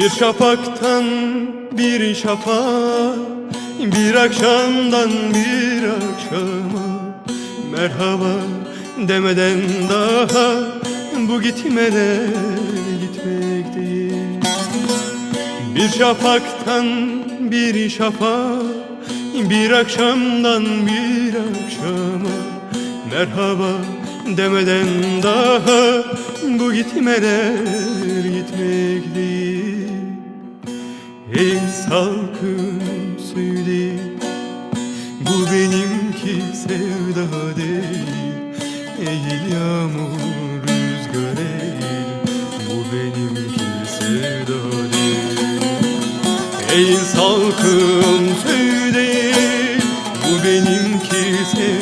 Bir şafaktan bir şafağa Bir akşamdan bir akşama. Merhaba demeden daha Bu gitmeden gitmek değil. Bir şafaktan bir şafağa Bir akşamdan bir akşama. Merhaba demeden daha Bu gitmeden gitmek değil Suyu değil Bu benimki sevda değil. Eğil yağmur rüzgar eğil. Bu benimki sevda değil. Ey salkım değil Bu benimki sevda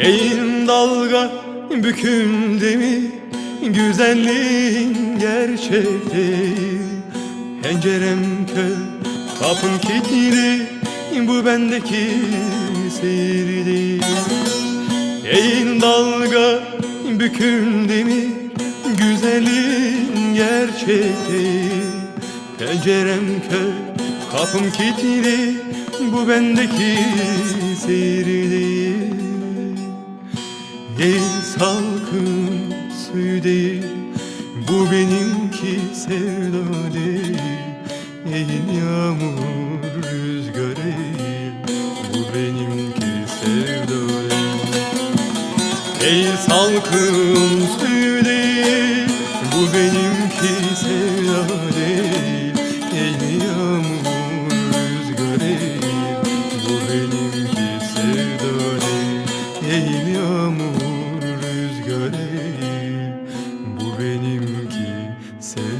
Eğim dalga büküm demir Güzelliğin gerçek değil Pencerem kör kapım kilitli Bu bendeki seyir değil. Eğim dalga büküm demir Güzelliğin gerçek değil Pencerem kör kapım kilitli Bu bendeki seyir değil Yeğiz halkın suyu değil. Bu benimki sevda değil. Eğin yağmur rüzgar eğil. Bu benimki sevda değil. Yeğiz halkın suyu değil. Bu benimki sevda değil. Eğin yağmur rüzgar eğil. Bu benimki sevda değil. Yağmur Sir.